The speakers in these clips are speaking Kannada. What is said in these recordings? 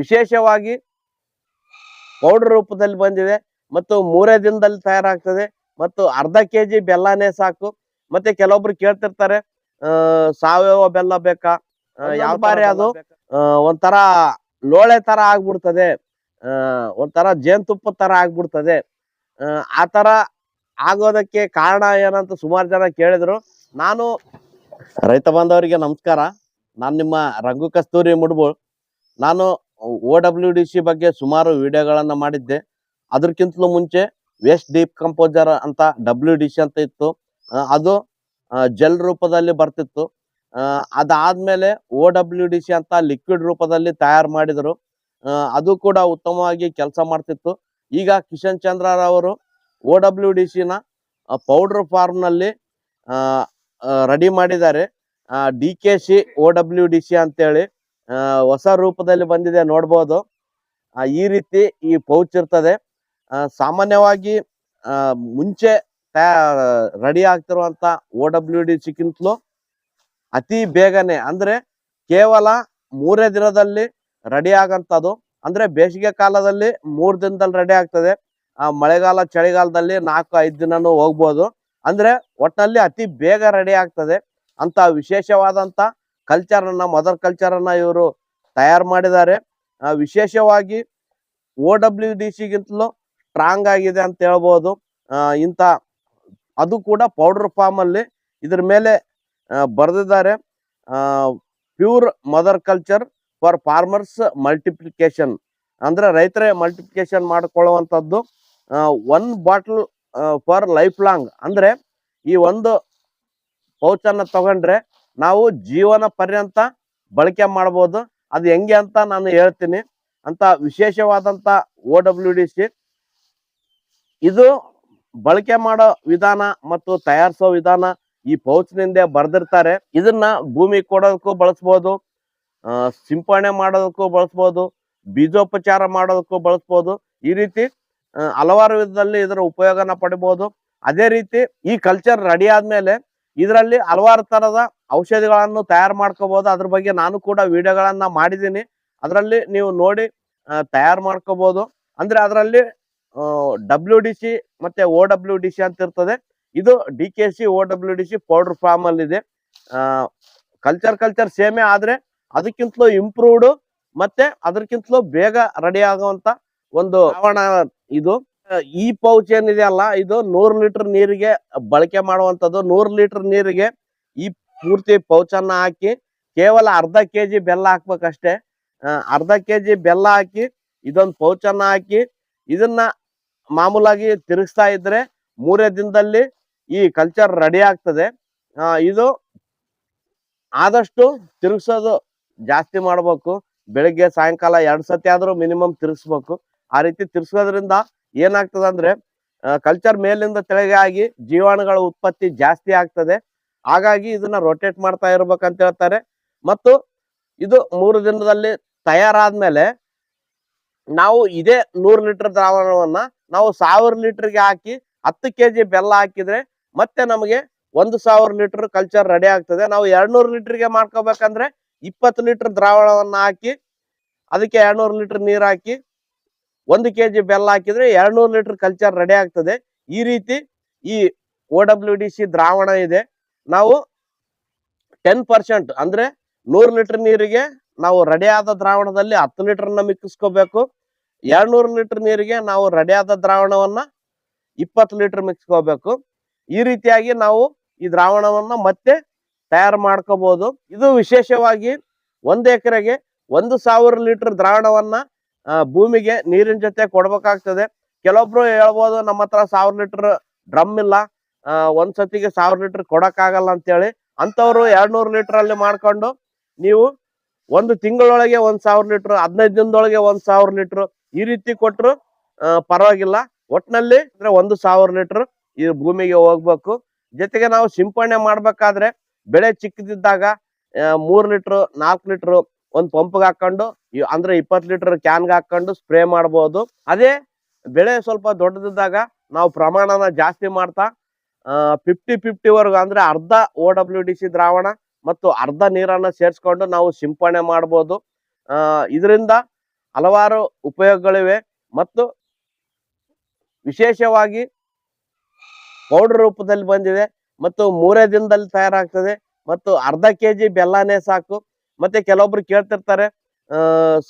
ವಿಶೇಷವಾಗಿ ಪೌಡರ್ ರೂಪದಲ್ಲಿ ಬಂದಿದೆ ಮತ್ತು ಮೂರೇ ದಿನದಲ್ಲಿ ತಯಾರಾಗ್ತದೆ ಮತ್ತು ಅರ್ಧ ಕೆ ಜಿ ಬೆಲ್ಲನೇ ಸಾಕು. ಮತ್ತೆ ಕೆಲವೊಬ್ರು ಕೇಳ್ತಿರ್ತಾರೆ ಸಾವಯವ ಬೆಲ್ಲ ಬೇಕಾ? ಯಾವ ಬಾರಿ ಅದು ಒಂಥರ ಲೋಳೆ ತರ ಆಗ್ಬಿಡ್ತದೆ. ಒಂಥರ ಜೇನುತುಪ್ಪ ತರ ಆಗ್ಬಿಡ್ತದೆ. ಆ ತರ ಆಗೋದಕ್ಕೆ ಕಾರಣ ಏನಂತ ಸುಮಾರು ಜನ ಕೇಳಿದ್ರು. ನಾನು ರೈತ ಬಾಂಧವರಿಗೆ ನಮಸ್ಕಾರ. ನಾನು ನಿಮ್ಮ ರಂಗು ಕಸ್ತೂರಿ ಮುಡ್ಬೋಳ್. ನಾನು ಓ ಡಬ್ಲ್ಯೂ ಡಿ ಸಿ ಬಗ್ಗೆ ಸುಮಾರು ವಿಡಿಯೋಗಳನ್ನು ಮಾಡಿದ್ದೆ ಅದಕ್ಕಿಂತಲೂ ಮುಂಚೆ ವೆಸ್ಟ್ ಡೀಪ್ ಕಂಪೋಸರ್ ಅಂತ ಡಬ್ಲ್ಯೂ ಡಿ ಸಿ ಅಂತ ಇತ್ತು ಅದು ಜೆಲ್ ರೂಪದಲ್ಲಿ ಬರ್ತಿತ್ತು ಅದಾದ ಅದಾದ್ಮೇಲೆ ಓ ಡಬ್ಲ್ಯೂ ಡಿ ಸಿ ಅಂತ ಲಿಕ್ವಿಡ್ ರೂಪದಲ್ಲಿ ತಯಾರು ಮಾಡಿದರು ಅದು ಕೂಡ ಉತ್ತಮವಾಗಿ ಕೆಲಸ ಮಾಡ್ತಿತ್ತು ಈಗ ಕಿಶನ್ ಚಂದ್ರರವರು ಓ ಡಬ್ಲ್ಯೂ ಡಿ ಸಿನ ಪೌಡರ್ ಫಾರ್ಮ್ನಲ್ಲಿ ರೆಡಿ ಮಾಡಿದ್ದಾರೆ D K C O W D C ಅಂತೇಳಿ ಹೊಸ ರೂಪದಲ್ಲಿ ಬಂದಿದೆ ನೋಡ್ಬೋದು. ಈ ರೀತಿ ಈ ಪೌಚ್ ಇರ್ತದೆ. ಸಾಮಾನ್ಯವಾಗಿ ಮುಂಚೆ ರೆಡಿ ಆಗ್ತಿರುವಂತ ಓ ಡಬ್ಲ್ಯೂ ಡಿ ಸಿಕ್ಕಿಂತಲೂ ಅತಿ ಬೇಗನೆ, ಅಂದ್ರೆ ಕೇವಲ ಮೂರೇ ದಿನದಲ್ಲಿ ರೆಡಿ ಆಗಂತದ್ದು ಅಂದ್ರೆ ಬೇಸಿಗೆ ಕಾಲದಲ್ಲಿ ಮೂರ್ ದಿನದಲ್ಲಿ ರೆಡಿ ಆಗ್ತದೆ. ಆ, ಮಳೆಗಾಲ, ಚಳಿಗಾಲದಲ್ಲಿ ನಾಲ್ಕು, ಐದು ದಿನನೂ ಹೋಗ್ಬೋದು. ಅಂದ್ರೆ ಒಟ್ಟಿನಲ್ಲಿ ಅತಿ ಬೇಗ ರೆಡಿ ಆಗ್ತದೆ. ಅಂತ ವಿಶೇಷವಾದಂತ ಕಲ್ಚರ್ ಮದರ್ ಕಲ್ಚರ್ ಇವರು ತಯಾರು ಮಾಡಿದ್ದಾರೆ. ವಿಶೇಷವಾಗಿ ಓ ಡಬ್ಲ್ಯೂ ಡಿ ಸಿಗಿಂತಲೂ ಸ್ಟ್ರಾಂಗ್ ಆಗಿದೆ ಅಂತ ಹೇಳ್ಬೋದು. ಇಂಥ, ಅದು ಕೂಡ ಪೌಡರ್ ಫಾರ್ಮ್ ಅಲ್ಲಿ ಇದ್ರ ಮೇಲೆ ಬರೆದಿದ್ದಾರೆ. Pure mother culture for farmers multiplication ಅಂದ್ರೆ ರೈತರೇ multiplication ಮಾಡಿಕೊಳ್ಳುವಂಥದ್ದು one bottle for life long ಅಂದ್ರೆ ಈ ಒಂದು ಪೌಚ್ ಅನ್ನ ತಗೊಂಡ್ರೆ ನಾವು ಜೀವನ ಪರ್ಯಂತ ಬಳಕೆ ಮಾಡ್ಬೋದು. ಅದು ಹೆಂಗೆ ಅಂತ ನಾನು ಹೇಳ್ತೀನಿ. ಅಂತ ವಿಶೇಷವಾದಂತ ಓ ಡಬ್ಲ್ಯೂ ಡಿ ಸಿ ಇದು ಬಳಕೆ ಮಾಡೋ ವಿಧಾನ ಮತ್ತು ತಯಾರಿಸೋ ವಿಧಾನ ಈ ಪೌಚ್ನಿಂದ ಬರ್ದಿರ್ತಾರೆ. ಇದನ್ನ ಭೂಮಿ ಕೊಡೋದಕ್ಕೂ ಬಳಸ್ಬೋದು. ಸಿಂಪಡಣೆ ಮಾಡೋದಕ್ಕೂ ಬಳಸ್ಬೋದು. ಬೀಜೋಪಚಾರ ಮಾಡೋದಕ್ಕೂ ಬಳಸ್ಬೋದು. ಈ ರೀತಿ ಹಲವಾರು ವಿಧದಲ್ಲಿ ಇದರ ಉಪಯೋಗನ ಪಡಿಬೋದು. ಅದೇ ರೀತಿ ಈ ಕಲ್ಚರ್ ರೆಡಿ ಆದ್ಮೇಲೆ ಇದರಲ್ಲಿ ಹಲವಾರು ತರದ ಔಷಧಿಗಳನ್ನು ತಯಾರು ಮಾಡ್ಕೋಬಹುದು ಅದ್ರ ಬಗ್ಗೆ ನಾನು ಕೂಡ ವಿಡಿಯೋಗಳನ್ನ ಮಾಡಿದ್ದೀನಿ. ಅದರಲ್ಲಿ ನೀವು ನೋಡಿ ತಯಾರು ಮಾಡ್ಕೋಬಹುದು ಅಂದ್ರೆ ಅದರಲ್ಲಿ ಡಬ್ಲ್ಯೂ ಡಿ ಸಿ ಮತ್ತೆ ಓ ಡಬ್ಲ್ಯೂ ಡಿ ಸಿ ಅಂತ ಇರ್ತದೆ. ಇದು D K C O W D C powder form ಅಲ್ಲಿ ಇದೆ. ಕಲ್ಚರ್ ಕಲ್ಚರ್ ಸೇಮೇ ಆದ್ರೆ ಅದಕ್ಕಿಂತಲೂ ಇಂಪ್ರೂವ್ಡ್ ಮತ್ತೆ ಅದಕ್ಕಿಂತಲೂ ಬೇಗ ರೆಡಿ ಆಗುವಂತ ಒಂದು ಇದು. ಈ ಪೌಚ್ ಏನಿದೆ ಅಲ್ಲ, ಇದು ನೂರು ಲೀಟರ್ ನೀರಿಗೆ ಬಳಕೆ ಮಾಡುವಂತದ್ದು ನೂರು ಲೀಟರ್ ನೀರಿಗೆ ಈ ಪೂರ್ತಿ ಪೌಚ್ ಹಾಕಿ, ಕೇವಲ ಅರ್ಧ ಕೆಜಿ ಬೆಲ್ಲ ಹಾಕ್ಬೇಕಷ್ಟೇ. ಅರ್ಧ ಕೆಜಿ ಬೆಲ್ಲ ಹಾಕಿ, ಇದೊಂದು ಪೌಚ್ ಹಾಕಿ, ಇದನ್ನ ಮಾಮೂಲಾಗಿ ತಿರುಗಿಸ್ತಾ ಇದ್ರೆ ಮೂರೇ ದಿನದಲ್ಲಿ ಈ ಕಲ್ಚರ್ ರೆಡಿ ಆಗ್ತದೆ. ಇದು ಆದಷ್ಟು ತಿರುಗಿಸೋದು ಜಾಸ್ತಿ ಮಾಡ್ಬೇಕು. ಬೆಳಿಗ್ಗೆ ಸಾಯಂಕಾಲ ಎರಡ್ ಸತಿ ಆದ್ರೂ ಮಿನಿಮಮ್ ತಿರುಗಿಸ್ಬೇಕು. ಆ ರೀತಿ ತಿರ್ಗಿಸೋದ್ರಿಂದ ಏನಾಗ್ತದೆ ಅಂದ್ರೆ ಕಲ್ಚರ್ ಮೇಲಿಂದ ತೆಳಗೆ ಆಗಿ ಜೀವಾಣುಗಳ ಉತ್ಪತ್ತಿ ಜಾಸ್ತಿ ಆಗ್ತದೆ. ಹಾಗಾಗಿ ಇದನ್ನ ರೊಟೇಟ್ ಮಾಡ್ತಾ ಇರ್ಬೇಕಂತ ಹೇಳ್ತಾರೆ. ಮತ್ತು ಇದು ಮೂರು ದಿನದಲ್ಲಿ ತಯಾರಾದ್ಮೇಲೆ ನಾವು ಇದೇ ನೂರು ಲೀಟರ್ ದ್ರಾವಣವನ್ನ ನಾವು ಸಾವಿರ ಲೀಟರ್ಗೆ ಹಾಕಿ ಹತ್ತು ಕೆ ಜಿ ಬೆಲ್ಲ ಹಾಕಿದ್ರೆ ಮತ್ತೆ ನಮಗೆ ಒಂದು ಸಾವಿರ ಲೀಟರ್ ಕಲ್ಚರ್ ರೆಡಿ ಆಗ್ತದೆ. ನಾವು ಎರಡ್ನೂರು ಲೀಟರ್ಗೆ ಮಾಡ್ಕೋಬೇಕಂದ್ರೆ ಇಪ್ಪತ್ತು ಲೀಟರ್ ದ್ರಾವಣವನ್ನ ಹಾಕಿ, ಅದಕ್ಕೆ ಎರಡ್ನೂರು ಲೀಟರ್ ನೀರು ಹಾಕಿ ಒಂದು ಕೆ ಜಿ ಬೆಲ್ಲ ಹಾಕಿದ್ರೆ ಎರಡ್ನೂರು ಲೀಟರ್ ಕಲ್ಚರ್ ರೆಡಿ ಆಗ್ತದೆ. ಈ ರೀತಿ ಈ ಓ ಡಬ್ಲ್ಯೂ ಡಿ ಸಿ ದ್ರಾವಣ ಇದೆ. ನಾವು ಟೆನ್ ಪರ್ಸೆಂಟ್ ಅಂದ್ರೆ ನೂರು ಲೀಟರ್ ನೀರಿಗೆ ನಾವು ರೆಡಿ ಆದ ದ್ರಾವಣದಲ್ಲಿ ಹತ್ತು ಲೀಟರ್ನ ಮಿಕ್ಕಿಸ್ಕೋಬೇಕು ಎರಡ್ನೂರು ಲೀಟರ್ ನೀರಿಗೆ ನಾವು ರೆಡಿ ಆದ ದ್ರಾವಣವನ್ನ ಇಪ್ಪತ್ತು ಲೀಟರ್ ಮಿಕ್ಸ್ಕೋಬೇಕು. ಈ ರೀತಿಯಾಗಿ ನಾವು ಈ ದ್ರಾವಣವನ್ನ ಮತ್ತೆ ತಯಾರು ಮಾಡ್ಕೋಬಹುದು ಇದು ವಿಶೇಷವಾಗಿ ಒಂದು ಎಕರೆಗೆ ಒಂದು ಸಾವಿರ ಲೀಟರ್ ದ್ರಾವಣವನ್ನ ಭೂಮಿಗೆ ನೀರಿನ ಜೊತೆ ಕೊಡ್ಬೇಕಾಗ್ತದೆ. ಕೆಲವೊಬ್ರು ಹೇಳ್ಬೋದು ನಮ್ಮ ಹತ್ರ ಸಾವಿರ ಲೀಟರ್ ಡ್ರಮ್ ಇಲ್ಲ. ಒಂದ್ ಸತಿಗೆ ಸಾವಿರ ಲೀಟರ್ ಕೊಡಕ್ಕಾಗಲ್ಲ ಅಂತೇಳಿ. ಅಂತವ್ರು ಎರಡ್ನೂರು ಲೀಟರ್ ಅಲ್ಲಿ ಮಾಡ್ಕೊಂಡು ನೀವು ಒಂದು ತಿಂಗಳೊಳಗೆ ಒಂದ್ ಸಾವಿರ ಲೀಟರ್, ಹದಿನೈದು ದಿನದೊಳಗೆ ಒಂದ್ ಸಾವಿರ ಲೀಟರ್ ಈ ರೀತಿ ಕೊಟ್ರು ಪರವಾಗಿಲ್ಲ. ಒಟ್ನಲ್ಲಿ ಅಂದ್ರೆ ಒಂದು ಸಾವಿರ ಲೀಟರ್ ಈ ಭೂಮಿಗೆ ಹೋಗ್ಬೇಕು. ಜೊತೆಗೆ ನಾವು ಸಿಂಪಡಣೆ ಮಾಡ್ಬೇಕಾದ್ರೆ ಬೆಳೆ ಚಿಕ್ಕದಿದ್ದಾಗ ಮೂರ್ ಲೀಟರ್, ನಾಲ್ಕು ಲೀಟರ್ ಒಂದ್ ಪಂಪ್ಗೆ ಹಾಕೊಂಡು ಅಂದ್ರೆ ಇಪ್ಪತ್ತು ಲೀಟರ್ ಕ್ಯಾನ್ಗೆ ಹಾಕೊಂಡು ಸ್ಪ್ರೇ ಮಾಡಬಹುದು ಅದೇ ಬೆಳೆ ಸ್ವಲ್ಪ ದೊಡ್ಡದಿದ್ದಾಗ ನಾವು ಪ್ರಮಾಣನ ಜಾಸ್ತಿ ಮಾಡ್ತಾ ಫಿಫ್ಟಿ ಫಿಫ್ಟಿ ವರ್ಗ ಅಂದ್ರೆ ಅರ್ಧ ಓ ಡಬ್ಲ್ಯೂ ಡಿ ಸಿ ದ್ರಾವಣ ಮತ್ತು ಅರ್ಧ ನೀರನ್ನ ಸೇರಿಸ್ಕೊಂಡು ನಾವು ಸಿಂಪಡಣೆ ಮಾಡ್ಬೋದು. ಆ, ಇದರಿಂದ ಹಲವಾರು ಉಪಯೋಗಗಳಿವೆ ಮತ್ತು ವಿಶೇಷವಾಗಿ ಪೌಡರ್ ರೂಪದಲ್ಲಿ ಬಂದಿದೆ ಮತ್ತು ಮೂರೇ ದಿನದಲ್ಲಿ ತಯಾರಾಗ್ತದೆ ಮತ್ತು ಅರ್ಧ ಕೆ ಜಿ ಬೆಲ್ಲನೇ ಸಾಕು. ಮತ್ತೆ ಕೆಲವೊಬ್ರು ಕೇಳ್ತಿರ್ತಾರೆ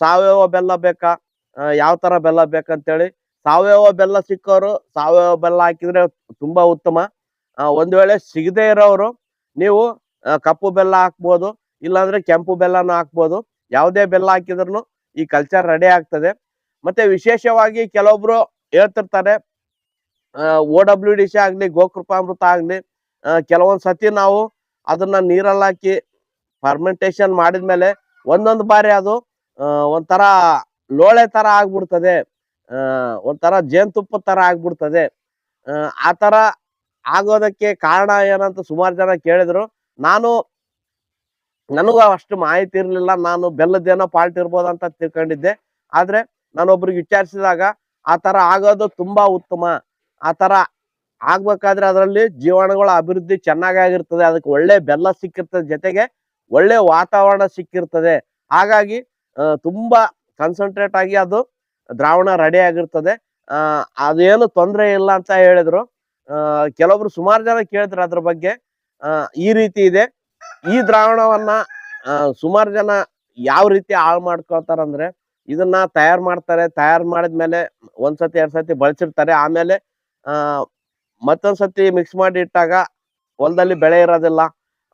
ಸಾವಯವ ಬೆಲ್ಲ ಬೇಕಾ ಯಾವ ತರ ಬೆಲ್ಲ ಬೇಕಂತೇಳಿ. ಸಾವಯವ ಬೆಲ್ಲ ಸಿಕ್ಕೋರು, ಸಾವಯವ ಬೆಲ್ಲ ಹಾಕಿದ್ರೆ ತುಂಬಾ ಉತ್ತಮ. ಒಂದ್ ವೇಳೆ ಸಿಗದೆ ಇರೋರು ನೀವು ಕಪ್ಪು ಬೆಲ್ಲ ಹಾಕ್ಬೋದು, ಇಲ್ಲಾಂದ್ರೆ ಕೆಂಪು ಬೆಲ್ಲನ ಹಾಕ್ಬೋದು. ಯಾವುದೇ ಬೆಲ್ಲ ಹಾಕಿದ್ರು ಈ ಕಲ್ಚರ್ ರೆಡಿ ಆಗ್ತದೆ. ಮತ್ತೆ ವಿಶೇಷವಾಗಿ ಕೆಲವೊಬ್ರು ಹೇಳ್ತಿರ್ತಾರೆ ಓ ಡಬ್ಲ್ಯೂ ಡಿ ಸಿ ಆಗ್ಲಿ, ಗೋಕೃಪಾಮೃತ ಆಗ್ಲಿ ಅಹ್ ಕೆಲವೊಂದ್ ಸತಿ ನಾವು ಅದನ್ನ ನೀರಲ್ಲಿ ಹಾಕಿ ಫರ್ಮೆಂಟೇಶನ್ ಮಾಡಿದ್ಮೇಲೆ ಒಂದೊಂದು ಬಾರಿ ಅದು ಒಂಥರ ಲೋಳೆ ತರ ಆಗ್ಬಿಡ್ತದೆ. ಒಂಥರ ಜೇನುತುಪ್ಪ ತರ ಆಗ್ಬಿಡ್ತದೆ. ಆ, ತರ ಆಗೋದಕ್ಕೆ ಕಾರಣ ಏನಂತ ಸುಮಾರು ಜನ ಕೇಳಿದ್ರು. ನಾನು ನನಗೂ ಅಷ್ಟು ಮಾಹಿತಿ ಇರಲಿಲ್ಲ. ನಾನು ಬೆಲ್ಲದ್ದೇನೋ ಪಾಲ್ಟ್ ಇರ್ಬೋದು ಅಂತ ತಿಳ್ಕೊಂಡಿದ್ದೆ. ಆದ್ರೆ ನಾನು ಒಬ್ರಿಗೆ ವಿಚಾರಿಸಿದಾಗ ಆ ತರ ಆಗೋದು ತುಂಬಾ ಉತ್ತಮ. ಆ ತರ ಆಗ್ಬೇಕಾದ್ರೆ ಅದರಲ್ಲಿ ಜೀವಾಣುಗಳ ಅಭಿವೃದ್ಧಿ ಚೆನ್ನಾಗಾಗಿರ್ತದೆ. ಅದಕ್ಕೆ ಒಳ್ಳೆ ಬೆಲ್ಲ ಸಿಕ್ಕಿರ್ತದೆ ಜೊತೆಗೆ ಒಳ್ಳೆ ವಾತಾವರಣ ಸಿಕ್ಕಿರ್ತದೆ. ಹಾಗಾಗಿ ತುಂಬಾ ಕಾನ್ಸಂಟ್ರೇಟ್ ಆಗಿ ಅದು ದ್ರಾವಣ ರೆಡಿ ಆಗಿರ್ತದೆ. ಅದೇನು ತೊಂದರೆ ಇಲ್ಲ ಅಂತ ಹೇಳಿದ್ರು. ಕೆಲವೊಬ್ರು ಸುಮಾರು ಜನ ಕೇಳಿದ್ರು ಅದ್ರ ಬಗ್ಗೆ. ಈ ರೀತಿ ಇದೆ. ಈ ದ್ರಾವಣವನ್ನ ಸುಮಾರು ಜನ ಯಾವ ರೀತಿ ಹಾಳು ಮಾಡ್ಕೊಳ್ತಾರಂದ್ರೆ ಇದನ್ನ ತಯಾರು ಮಾಡ್ತಾರೆ. ತಯಾರು ಮಾಡಿದ್ಮೇಲೆ ಒಂದ್ಸತಿ, ಎರಡ್ ಸತಿ ಬಳಸಿರ್ತಾರೆ. ಆಮೇಲೆ ಮತ್ತೊಂದ್ಸತಿ ಮಿಕ್ಸ್ ಮಾಡಿ ಇಟ್ಟಾಗ ಹೊಲದಲ್ಲಿ ಬೆಳೆ ಇರೋದಿಲ್ಲ.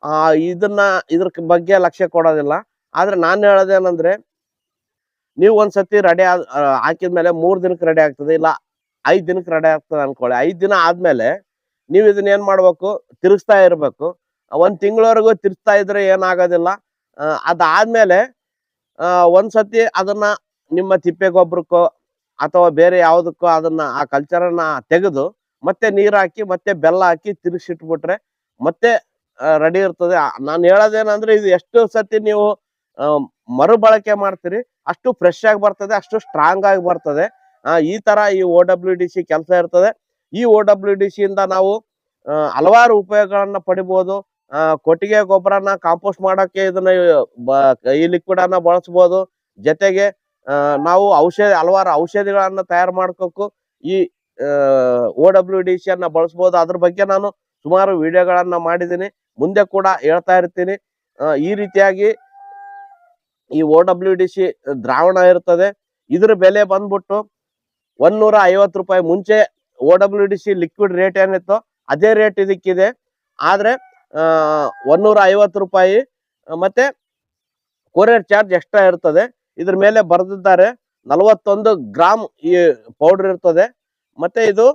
ಆ, ಇದನ್ನ ಇದ್ರ ಬಗ್ಗೆ ಲಕ್ಷ್ಯ ಕೊಡೋದಿಲ್ಲ. ಆದ್ರೆ ನಾನು ಹೇಳೋದೇನಂದ್ರೆ ನೀವು ಒಂದ್ಸತಿ ರೆಡಿ ಹಾಕಿದ್ಮೇಲೆ ಮೂರ್ ದಿನಕ್ಕೆ ರೆಡಿ ಆಗ್ತದೆ, ಇಲ್ಲ ಐದ್ ದಿನಕ್ಕೆ ರೆಡಿ ಆಗ್ತದೆ ಅನ್ಕೊಳ್ಳಿ. ಐದ್ ದಿನ ಆದ್ಮೇಲೆ ನೀವು ಇದನ್ನ ಏನ್ ಮಾಡ್ಬೇಕು? ತಿರುಗಿಸ್ತಾ ಇರ್ಬೇಕು. ಒಂದ್ ತಿಂಗಳವರೆಗೂ ತಿರ್ಸ್ತಾ ಇದ್ರೆ ಏನಾಗೋದಿಲ್ಲ. ಅದಾದ್ಮೇಲೆ ಒಂದ್ಸತಿ ಅದನ್ನ ನಿಮ್ಮ ತಿಪ್ಪೆ ಗೊಬ್ಬರಕ್ಕೋ ಅಥವಾ ಬೇರೆ ಯಾವುದಕ್ಕೋ ಅದನ್ನ, ಆ ಕಲ್ಚರನ್ನ ತೆಗೆದು ಮತ್ತೆ ನೀರ್ ಹಾಕಿ ಮತ್ತೆ ಬೆಲ್ಲ ಹಾಕಿ ತಿರುಗಿಸಿಟ್ಬಿಟ್ರೆ ಮತ್ತೆ ರೆಡಿ ಇರ್ತದೆ. ನಾನು ಹೇಳೋದೇನಂದ್ರೆ ಇದು ಎಷ್ಟು ಸತಿ ನೀವು ಮರುಬಳಕೆ ಮಾಡ್ತೀರಿ, ಅಷ್ಟು ಫ್ರೆಶ್ ಆಗಿ ಬರ್ತದೆ, ಅಷ್ಟು ಸ್ಟ್ರಾಂಗ್ ಆಗಿ ಬರ್ತದೆ. ಈ ತರ ಈ ಓ ಡಬ್ಲ್ಯೂ ಡಿ ಸಿ ಕೆಲಸ ಇರ್ತದೆ. ಈ ಓ ಡಬ್ಲ್ಯೂ ಡಿ ಸಿ ಇಂದ ನಾವು ಹಲವಾರು ಉಪಯೋಗಗಳನ್ನ ಪಡಿಬಹುದು ಕೊಟ್ಟಿಗೆ ಗೊಬ್ಬರನ ಕಾಂಪೋಸ್ಟ್ ಮಾಡೋಕ್ಕೆ ಇದನ್ನ ಈ ಲಿಕ್ವಿಡ್ ಅನ್ನ ಬಳಸಬಹುದು ಜೊತೆಗೆ ನಾವು ಔಷಧಿ, ಹಲವಾರು ಔಷಧಿಗಳನ್ನ ತಯಾರು ಮಾಡ್ಕೋಕು, ಈ ಓ ಡಬ್ಲ್ಯೂ ಡಿ ಸಿ ಅನ್ನ ಬಳಸಬಹುದು ಅದ್ರ ಬಗ್ಗೆ ನಾನು ಸುಮಾರು ವಿಡಿಯೋಗಳನ್ನ ಮಾಡಿದ್ದೀನಿ. ಮುಂದೆ ಕೂಡ ಹೇಳ್ತಾ ಇರ್ತೀನಿ. ಈ ರೀತಿಯಾಗಿ ಈ ಓ ಡಬ್ಲ್ಯೂ ಡಿ ಸಿ ದ್ರಾವಣ ಇರ್ತದೆ. ಇದ್ರ ಬೆಲೆ ಬಂದ್ಬಿಟ್ಟು ಒಂದೂರ ಐವತ್ತು ರೂಪಾಯಿ. ಮುಂಚೆ O W D C liquid rate ಏನಿತ್ತು ಅದೇ ರೇಟ್ ಇದಕ್ಕಿದೆ. ಆದ್ರೆ ಒಂದೂರ ಐವತ್ತು ರೂಪಾಯಿ. ಮತ್ತೆ ಕೊರಿಯರ್ ಚಾರ್ಜ್ ಎಕ್ಸ್ಟ್ರಾ ಇರ್ತದೆ. ಇದ್ರ ಮೇಲೆ ಬರೆದಿದ್ದಾರೆ. ನಲವತ್ತೊಂದು ಗ್ರಾಮ್ ಈ ಪೌಡರ್ ಇರ್ತದೆ. ಮತ್ತೆ ಇದು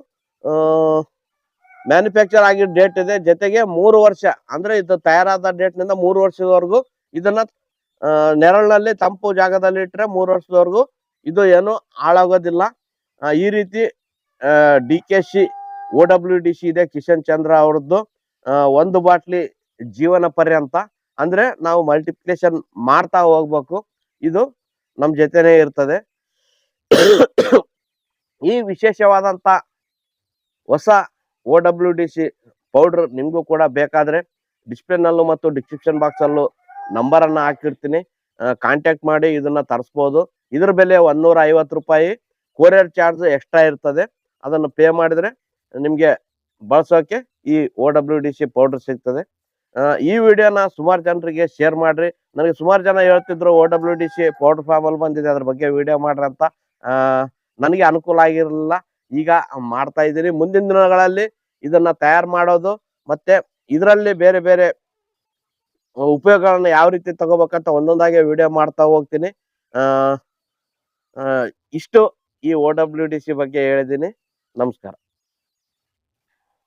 ಮ್ಯಾನುಫ್ಯಾಕ್ಚರ್ ಆಗಿದ್ದ ಡೇಟ್ ಇದೆ. ಜೊತೆಗೆ ಮೂರು ವರ್ಷ, ಅಂದ್ರೆ ಇದು ತಯಾರಾದ ಡೇಟ್ನಿಂದ ಮೂರು ವರ್ಷದವರೆಗೂ ಇದನ್ನ ನೆರಳಿನಲ್ಲಿ ತಂಪು ಜಾಗದಲ್ಲಿ ಇಟ್ಟರೆ ಮೂರು ವರ್ಷದವರೆಗೂ ಇದು ಏನು ಹಾಳಾಗೋದಿಲ್ಲ. ಈ ರೀತಿ D K C O W D C ಇದೆ ಕಿಶನ್ ಚಂದ್ರ ಅವ್ರದ್ದು. ಒಂದು ಬಾಟ್ಲಿ ಜೀವನ ಪರ್ಯಂತ. ಅಂದ್ರೆ ನಾವು ಮಲ್ಟಿಪ್ಲಿಕೇಶನ್ ಮಾಡ್ತಾ ಹೋಗ್ಬೇಕು. ಇದು ನಮ್ಮ ಜೊತೆನೇ ಇರ್ತದೆ. ಈ ವಿಶೇಷವಾದಂತ ಹೊಸ O W D C powder ನಿಮಗೂ ಕೂಡ ಬೇಕಾದರೆ ಡಿಸ್ಪ್ಲೇನಲ್ಲೂ ಮತ್ತು ಡಿಸ್ಕ್ರಿಪ್ಷನ್ ಬಾಕ್ಸಲ್ಲೂ ನಂಬರನ್ನು ಹಾಕಿರ್ತೀನಿ. ಕಾಂಟ್ಯಾಕ್ಟ್ ಮಾಡಿ ಇದನ್ನು ತರಿಸ್ಬೋದು. ಇದ್ರ ಬೆಲೆ ಒಂದೂರ ಐವತ್ತು ರೂಪಾಯಿ. ಕೊರಿಯರ್ ಚಾರ್ಜ್ ಎಕ್ಸ್ಟ್ರಾ ಇರ್ತದೆ. ಅದನ್ನು ಪೇ ಮಾಡಿದರೆ ನಿಮಗೆ ಬಳಸೋಕೆ ಈ O W D C powder ಸಿಗ್ತದೆ. ಈ ವಿಡಿಯೋನ ಸುಮಾರು ಜನರಿಗೆ ಶೇರ್ ಮಾಡಿರಿ. ನನಗೆ ಸುಮಾರು ಜನ ಹೇಳ್ತಿದ್ರು O W D C powder ಫಾರ್ಮಲ್ಲಿ ಬಂದಿದೆ, ಅದ್ರ ಬಗ್ಗೆ ವಿಡಿಯೋ ಮಾಡ್ರಿ ಅಂತ. ನನಗೆ ಅನುಕೂಲ ಆಗಿರಲಿಲ್ಲ. ಈಗ ಮಾಡ್ತಾ ಇದ್ದೀನಿ ಮುಂದಿನ ದಿನಗಳಲ್ಲಿ ಇದನ್ನ ತಯಾರು ಮಾಡೋದು ಮತ್ತೆ ಇದರಲ್ಲಿ ಬೇರೆ ಬೇರೆ ಉಪಯೋಗಗಳನ್ನ ಯಾವ ರೀತಿ ತಗೋಬೇಕಂತ ಒಂದೊಂದಾಗಿ ವಿಡಿಯೋ ಮಾಡ್ತಾ ಹೋಗ್ತೀನಿ. ಇಷ್ಟು ಈ ಓ ಡಬ್ಲ್ಯೂ ಡಿ ಸಿ ಬಗ್ಗೆ ಹೇಳಿದ್ದೀನಿ. ನಮಸ್ಕಾರ.